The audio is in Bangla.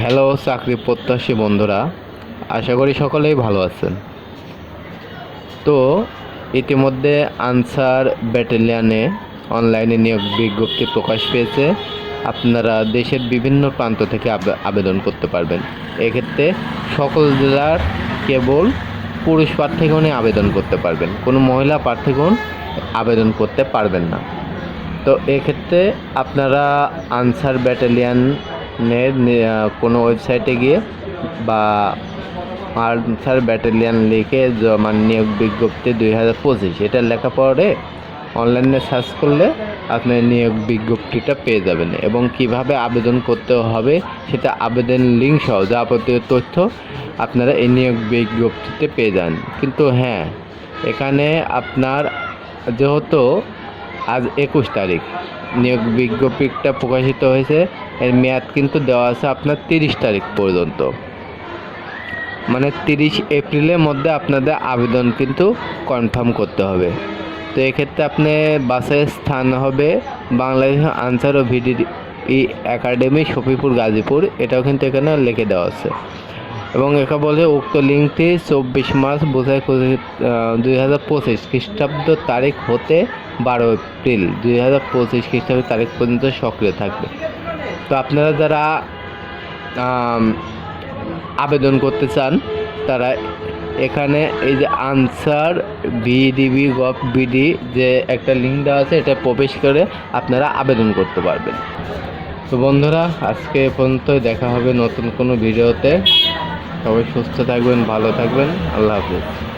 হ্যালো চাকরি প্রত্যাশী বন্ধুরা। আশা করি সকলেই ভালো আছেন। তো ইতিমধ্যে আনসার ব্যাটালিয়ানে অনলাইনে নিয়োগ বিজ্ঞপ্তি প্রকাশ পেয়েছে। আপনারা দেশের বিভিন্ন প্রান্ত থেকে আবে- আবেদন করতে পারবেন। এক্ষেত্রে সকল জেলার কেবল পুরুষ প্রার্থীগণই আবেদন করতে পারবেন। কোনো মহিলা প্রার্থীগণ আবেদন করতে পারবেন না। তো এক্ষেত্রে আপনারা আনসার ব্যাটালিয়ানের নি- আহ, কোনো ওয়েবসাইটে গিয়ে বা আনসার ব্যাটালিয়ান লিখে জমা নিয়োগ বিজ্ঞপ্তি দুই হাজার পঁচিশ। এটা লেখা পরে অনলাইনে সার্চ করলে আপনি নিয়োগ বিজ্ঞপ্তিটা পেয়ে যাবেন এবং কীভাবে আবেদন করতে হবে সেটা আবেদন লিঙ্ক সহ যাবতীয় তথ্য আপনারা এই নিয়োগ বিজ্ঞপ্তিতে পেয়ে যান। কিন্তু হ্যাঁ এখানে আপনার যেহেতু আজ একুশ তারিখ, নিয়োগ বিজ্ঞপ্তিটা প্রকাশিত হয়েছে এর মেয়াদ কিন্তু দেওয়া আছে আপনার তিরিশ তারিখ পর্যন্ত। মানে তিরিশ এপ্রিলের মধ্যে আপনাদের আবেদন কিন্তু কনফার্ম করতে হবে। তো এক্ষেত্রে আপনি বাসের স্থান হবে বাংলাদেশ আনসার ও ভিডি একাডেমি, শফিপুর, গাজীপুর, এটাও কিন্তু এখানে লিখে দেওয়া আছে। এবং একে বলে উক্ত লিঙ্কটি চব্বিশ মার্চ বোঝায় দুই হাজার পঁচিশ খ্রিস্টাব্দ তারিখ হতে বারো এপ্রিল, দুই হাজার পঁচিশ খ্রিস্টাব্দ তারিখ পর্যন্ত সক্রিয় থাকবে। তো আপনারা যারা আবেদন করতে চান, তারা এখানে এই যে আনসার বিডিবি গভ বিডি যে একটা লিঙ্ক দেওয়া আছে, এটা প্রবেশ করে আপনারা আবেদন করতে পারবেন। তো বন্ধুরা, আজকে এ পর্যন্ত দেখা হবে নতুন কোনো ভিডিওতে। সবাই সুস্থ থাকবেন, ভালো থাকবেন। আল্লাহ হাফিজ।